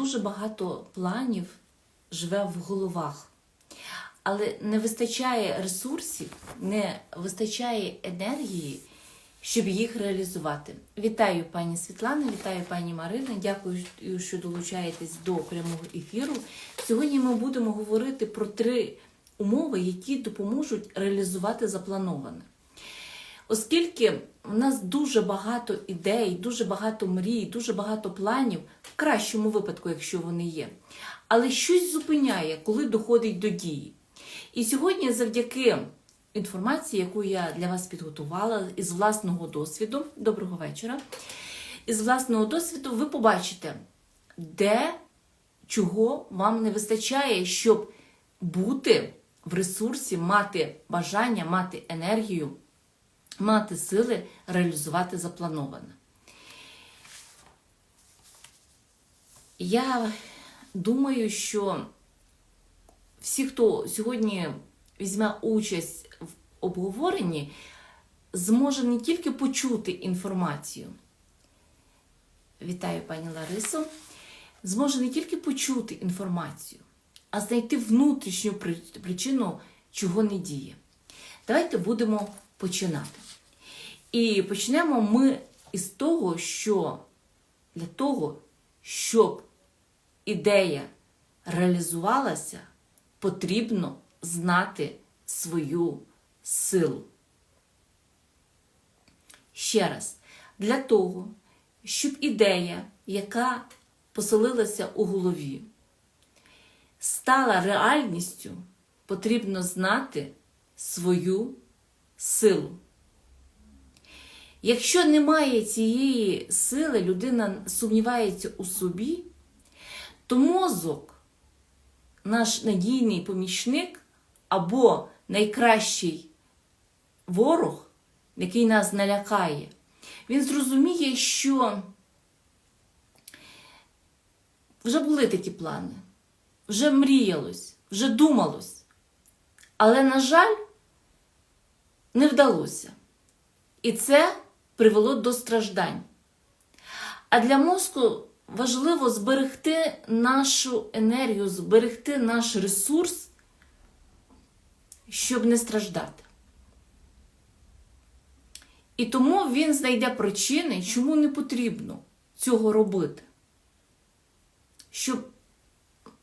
дуже багато планів живе в головах, але не вистачає ресурсів, не вистачає енергії, щоб їх реалізувати. Вітаю пані Світлана, вітаю пані Марина. Дякую, що долучаєтесь до прямого ефіру. Сьогодні ми будемо говорити про три умови, які допоможуть реалізувати заплановане. Оскільки в нас дуже багато ідей, дуже багато мрій, дуже багато планів, в кращому випадку, якщо вони є, але щось зупиняє, коли доходить до дії. І сьогодні, завдяки інформації, яку я для вас підготувала із власного досвіду, доброго вечора, із власного досвіду, ви побачите, де чого вам не вистачає, щоб бути в ресурсі, мати бажання, мати енергію мати сили реалізувати заплановане. Я думаю, що всі, хто сьогодні візьме участь в обговоренні, зможе не тільки почути інформацію. Вітаю пані Ларисо. Зможе не тільки почути інформацію, а знайти внутрішню причину, чого не діє. Давайте будемо починати. І почнемо ми із того, що для того, щоб ідея реалізувалася, потрібно знати свою силу. Ще раз, для того, щоб ідея, яка поселилася у голові, стала реальністю, потрібно знати свою силу. Якщо немає цієї сили, людина сумнівається у собі, то мозок, наш надійний помічник або найкращий ворог, який нас налякає, він зрозуміє, що вже були такі плани, вже мріялось, вже думалось. Але, на жаль, не вдалося. І це привело до страждань. А для мозку важливо зберегти нашу енергію, зберегти наш ресурс, щоб не страждати. І тому він знайде причини, чому не потрібно цього робити. Щоб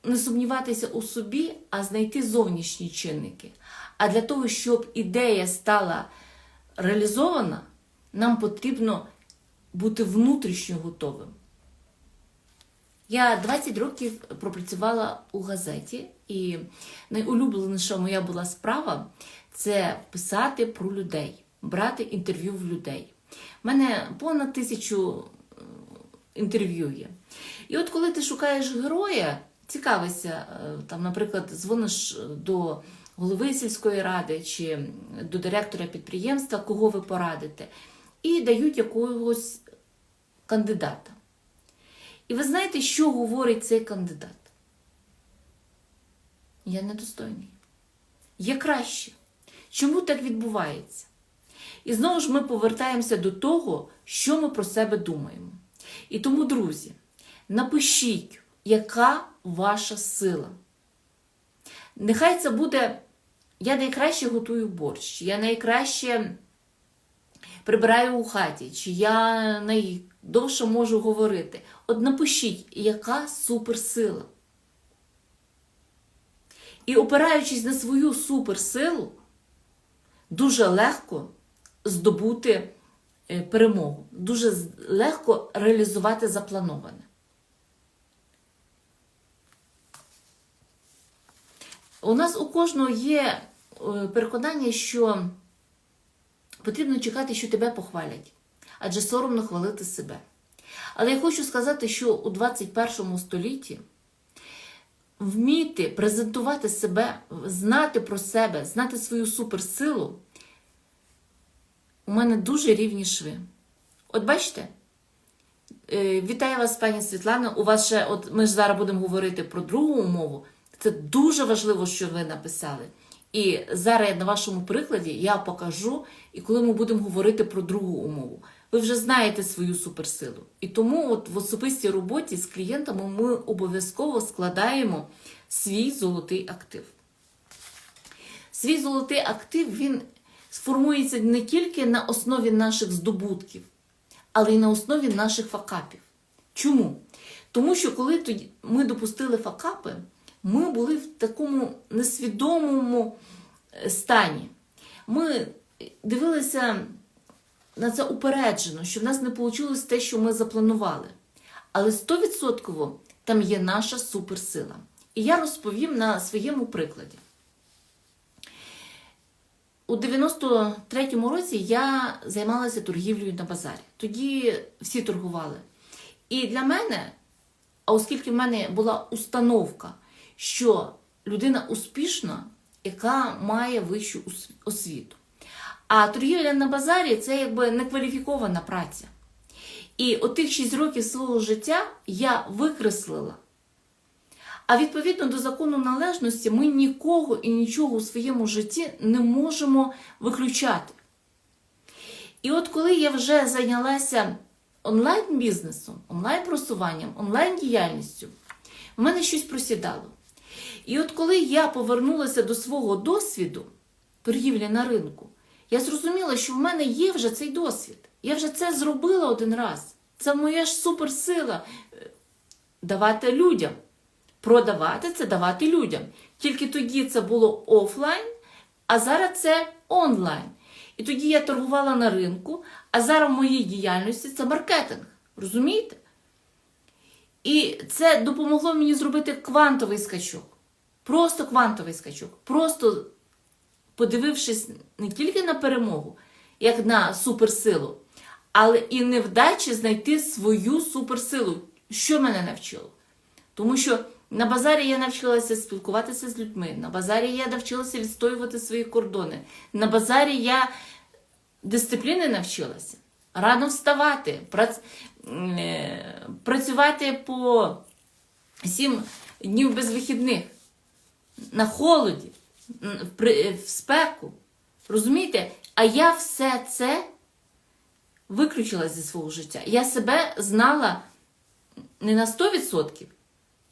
не сумніватися у собі, а знайти зовнішні чинники. А для того, щоб ідея стала реалізована, нам потрібно бути внутрішньо готовим. Я 20 років пропрацювала у газеті, і найулюбленіша моя була справа це писати про людей, брати інтерв'ю в людей. У мене понад тисячу е, інтерв'ю є. І от коли ти шукаєш героя, цікавишся, е, там, наприклад, дзвониш до голови сільської ради чи до директора підприємства, кого ви порадите, і дають якогось кандидата. І ви знаєте, що говорить цей кандидат? Я недостойний. Є краще. Чому так відбувається? І знову ж ми повертаємося до того, що ми про себе думаємо. І тому, друзі, напишіть, яка ваша сила. Нехай це буде я найкраще готую борщ, я найкраще прибираю у хаті, чи я найдовше можу говорити. От напишіть, яка суперсила. І опираючись на свою суперсилу, дуже легко здобути е, перемогу, дуже легко реалізувати заплановане. У нас у кожного є е, переконання, що потрібно чекати, що тебе похвалять, адже соромно хвалити себе. Але я хочу сказати, що у 21 столітті вміти презентувати себе, знати про себе, знати свою суперсилу, у мене дуже рівні шви. От бачите? Е, вітаю вас, пані Світлана. У вас ще, от ми ж зараз будемо говорити про другу умову. Це дуже важливо, що ви написали. І зараз на вашому прикладі я покажу, і коли ми будемо говорити про другу умову. ви вже знаєте свою суперсилу. І тому от в особистій роботі з клієнтами ми обов'язково складаємо свій золотий актив. Свій золотий актив він сформується не тільки на основі наших здобутків, але й на основі наших факапів. Чому? Тому що коли ми допустили факапи, ми були в такому несвідомому е, стані. Ми дивилися на це упереджено, що в нас не вийшло те, що ми запланували. Але 100% там є наша суперсила. І я розповім на своєму прикладі. У 93-му році я займалася торгівлею на базарі. Тоді всі торгували. І для мене, а оскільки в мене була установка, що людина успішна, яка має вищу освіту. А торгівля на базарі це якби некваліфікована праця. І отих 6 років свого життя я викреслила. А відповідно до закону належності, ми нікого і нічого у своєму житті не можемо виключати. І от коли я вже зайнялася онлайн-бізнесом, онлайн-просуванням, онлайн-діяльністю, в мене щось просідало. І от коли я повернулася до свого досвіду торгівлі на ринку, я зрозуміла, що в мене є вже цей досвід. Я вже це зробила один раз. Це моя ж суперсила е, давати людям. Продавати це давати людям. Тільки тоді це було офлайн, а зараз це онлайн. І тоді я торгувала на ринку, а зараз в моїй діяльності це маркетинг. Розумієте? І це допомогло мені зробити квантовий скачок. Просто квантовий скачок. Просто подивившись не тільки на перемогу, як на суперсилу, але і невдачі знайти свою суперсилу. Що мене навчило? Тому що на базарі я навчилася спілкуватися з людьми, на базарі я навчилася відстоювати свої кордони. На базарі я дисципліни навчилася. Рано вставати, прац... е, працювати по сім днів без вихідних, на холоді, в при- в спеку. Розумієте? А я все це виключила зі свого життя. Я себе знала не на 100%,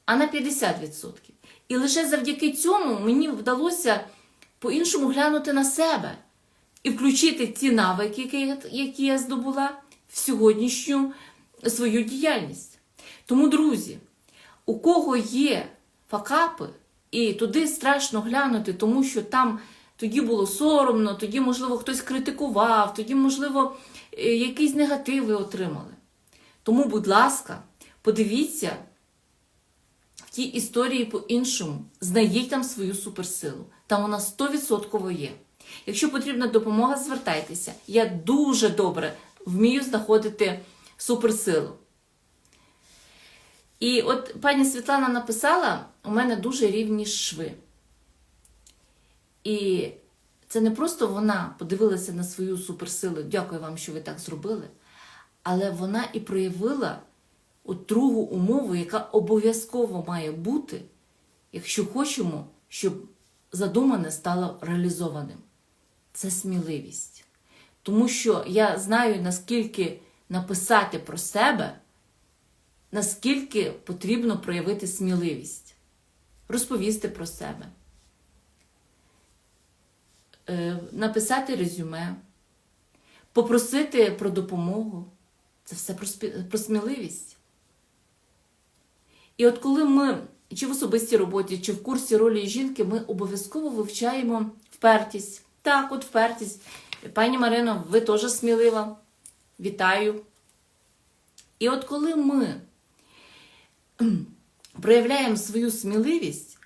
а на 50%. І лише завдяки цьому мені вдалося по-іншому глянути на себе і включити ті навики, які які я здобула в сьогоднішню свою діяльність. Тому, друзі, у кого є факапи, і туди страшно глянути, тому що там тоді було соромно, тоді, можливо, хтось критикував, тоді, можливо, е, якісь негативи отримали. Тому, будь ласка, подивіться в тій історії по-іншому. Знайдіть там свою суперсилу. Там вона 100% є. Якщо потрібна допомога, звертайтеся. Я дуже добре вмію знаходити суперсилу. І от пані Світлана написала: у мене дуже рівні шви. І це не просто вона подивилася на свою суперсилу, дякую вам, що ви так зробили, але вона і проявила от другу умову, яка обов'язково має бути, якщо хочемо, щоб задумане стало реалізованим. Це сміливість. Тому що я знаю, наскільки написати про себе, наскільки потрібно проявити сміливість, розповісти про себе, е, написати резюме, попросити про допомогу. Це все про, сміливість. І от коли ми чи в особистій роботі, чи в курсі ролі жінки, ми обов'язково вивчаємо впертість. Так, от впертість. Пані Марино, ви теж смілива. Вітаю. І от коли ми проявляємо свою сміливість,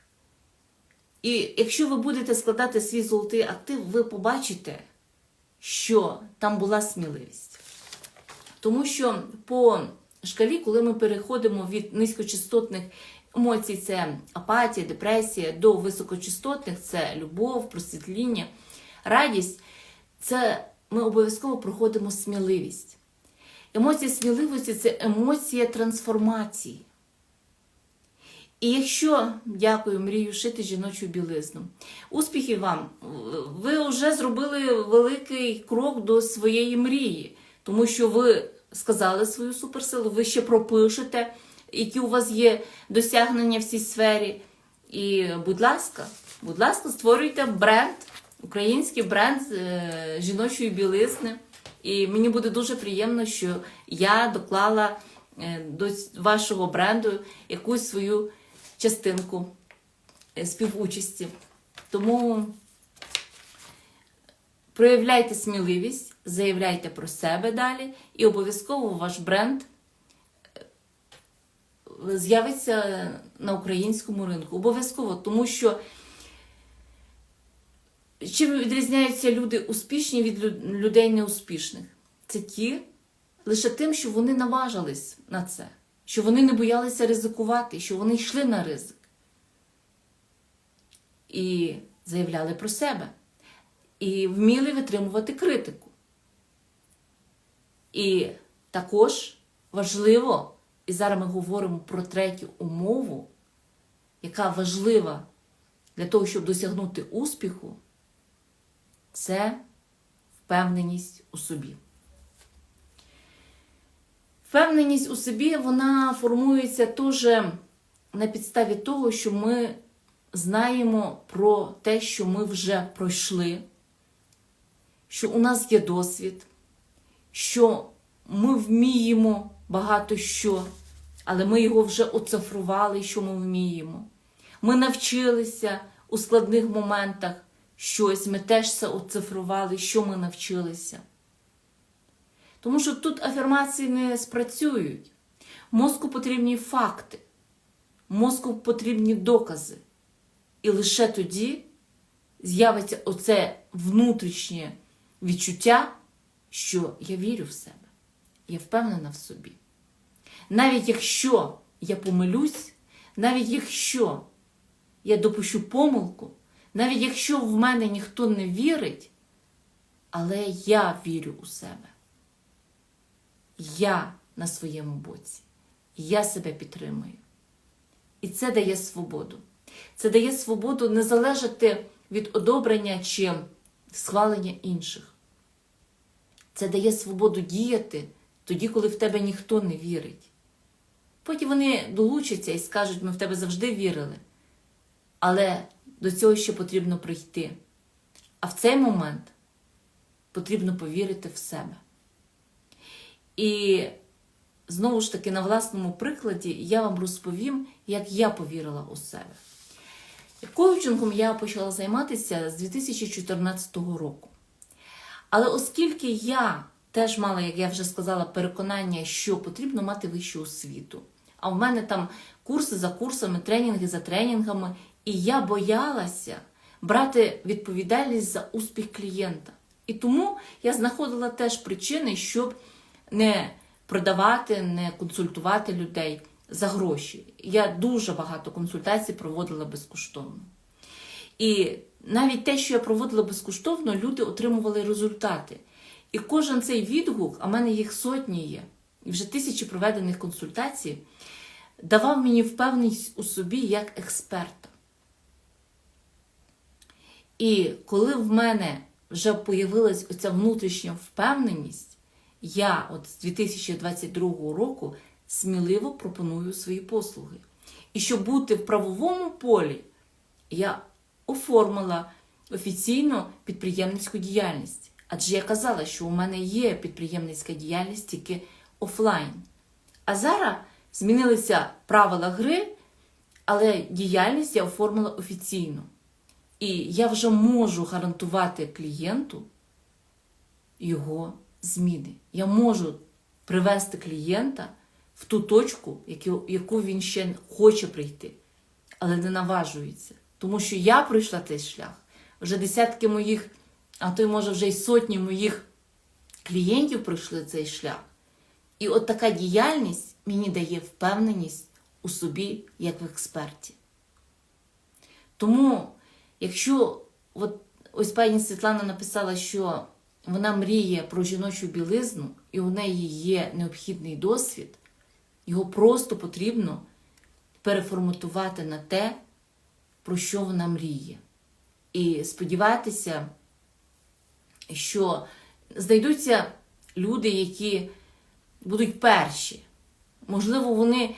і якщо ви будете складати свій золотий актив, ви побачите, що там була сміливість. Тому що по шкалі, коли ми переходимо від низькочастотних емоцій, це апатія, депресія, до високочастотних це любов, просвітління, радість, це ми обов'язково проходимо сміливість. Емоція сміливості це емоція трансформації. І якщо, дякую, мрію шити жіночу білизну. Успіхів вам! Ви вже зробили великий крок до своєї мрії. Тому що ви сказали свою суперсилу, ви ще пропишете, які у вас є досягнення в цій сфері. І, будь ласка, будь ласка, створюйте бренд, український бренд е, жіночої білизни. І мені буде дуже приємно, що я доклала е, до вашого бренду якусь свою частинку е, співучасті. Тому проявляйте сміливість, заявляйте про себе далі, і обов'язково ваш бренд е, з'явиться на українському ринку. Обов'язково, тому що чим відрізняються люди успішні від людей неуспішних? Це ті лише тим, що вони наважились на це, що вони не боялися ризикувати, що вони йшли на ризик і заявляли про себе, і вміли витримувати критику. І також важливо, і зараз ми говоримо про третю умову, яка важлива для того, щоб досягнути успіху, це впевненість у собі. Впевненість у собі вона формується теж на підставі того, що ми знаємо про те, що ми вже пройшли, що у нас є досвід, що ми вміємо багато що, але ми його вже оцифрували, що ми вміємо. Ми навчилися у складних моментах щось, ми теж це оцифрували, що ми навчилися. Тому що тут афірмації не спрацюють. Мозку потрібні факти, мозку потрібні докази. І лише тоді з'явиться оце внутрішнє відчуття, що я вірю в себе, я впевнена в собі. Навіть якщо я помилюсь, навіть якщо я допущу помилку, навіть якщо в мене ніхто не вірить, але я вірю у себе. Я на своєму боці. Я себе підтримую. І це дає свободу. Це дає свободу не залежати від одобрення чи схвалення інших. Це дає свободу діяти тоді, коли в тебе ніхто не вірить. Потім вони долучаться і скажуть, ми в тебе завжди вірили. Але до цього ще потрібно прийти. А в цей момент потрібно повірити в себе. І знову ж таки, на власному прикладі я вам розповім, як я повірила у себе. Коучингом я почала займатися з 2014 року. Але оскільки я теж мала, як я вже сказала, переконання, що потрібно мати вищу освіту, а в мене там курси за курсами, тренінги за тренінгами, і я боялася брати відповідальність за успіх клієнта. І тому я знаходила теж причини, щоб не продавати, не консультувати людей за гроші. Я дуже багато консультацій проводила безкоштовно. І навіть те, що я проводила безкоштовно, люди отримували результати. І кожен цей відгук, а в мене їх сотні є, і вже тисячі проведених консультацій, давав мені впевненість у собі як експерта. І коли в мене вже появилась оця внутрішня впевненість, я от з 2022 року сміливо пропоную свої послуги. І щоб бути в правовому полі, я оформила офіційно підприємницьку діяльність. Адже я казала, що у мене є підприємницька діяльність тільки офлайн. А зараз змінилися правила гри, але діяльність я оформила офіційно. І я вже можу гарантувати клієнту його зміни. Я можу привести клієнта в ту точку, яку, він ще хоче прийти, але не наважується. Тому що я пройшла цей шлях. Вже десятки моїх, а то й може вже й сотні моїх клієнтів пройшли цей шлях. І от така діяльність мені дає впевненість у собі як в експерті. Тому, якщо от ось пані Світлана написала, що вона мріє про жіночу білизну, і у неї є необхідний досвід, його просто потрібно переформатувати на те, про що вона мріє. І сподіватися, що знайдуться люди, які будуть перші. Можливо, вони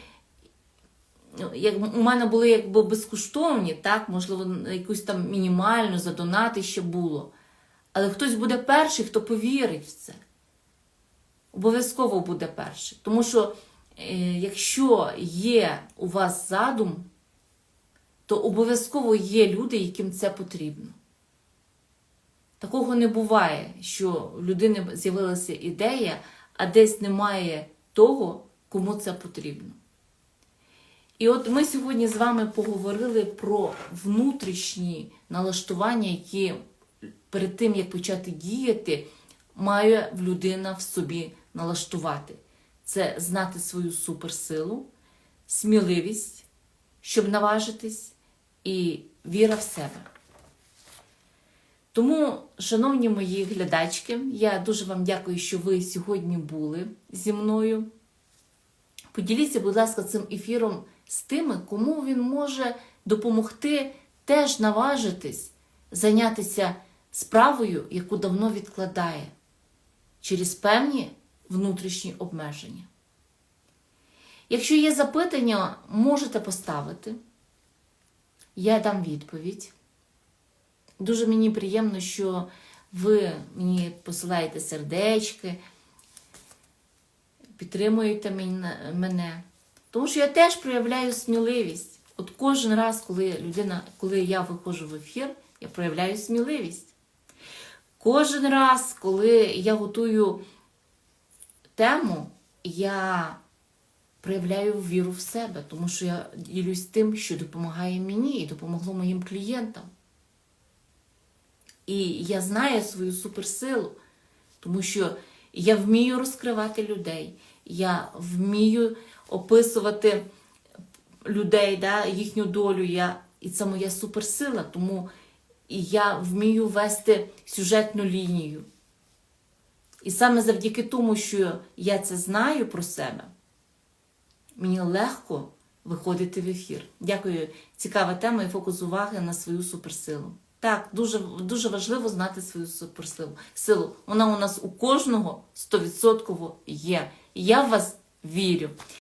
ну, як у мене були якби безкоштовні, так, можливо, якусь там мінімальну задонати ще було. Але хтось буде перший, хто повірить в це. Обов'язково буде перший. Тому що е, якщо є у вас задум, то обов'язково є люди, яким це потрібно. Такого не буває, що в людини з'явилася ідея, а десь немає того, кому це потрібно. І от ми сьогодні з вами поговорили про внутрішні налаштування, які перед тим, як почати діяти, має людина в собі налаштувати. Це знати свою суперсилу, сміливість, щоб наважитись, і віра в себе. Тому, шановні мої глядачки, я дуже вам дякую, що ви сьогодні були зі мною. Поділіться, будь ласка, цим ефіром з тими, кому він може допомогти теж наважитись зайнятися справою, яку давно відкладає, через певні внутрішні обмеження. Якщо є запитання, можете поставити. Я дам відповідь. Дуже мені приємно, що ви мені посилаєте сердечки, підтримуєте мене. Тому що я теж проявляю сміливість. От кожен раз, коли людина, коли я виходжу в ефір, я проявляю сміливість. Кожен раз, коли я готую тему, я проявляю віру в себе, тому що я ділюсь тим, що допомагає мені і допомогло моїм клієнтам. І я знаю свою суперсилу, тому що я вмію розкривати людей, я вмію описувати людей, да, їхню долю. Я, І це моя суперсила, тому я вмію вести сюжетну лінію. І саме завдяки тому, що я це знаю про себе, мені легко виходити в ефір. Дякую. Цікава тема і фокус уваги на свою суперсилу. Так, дуже дуже важливо знати свою суперсилу. Силу. Вона у нас у кожного 100% є. І я в вас вірю.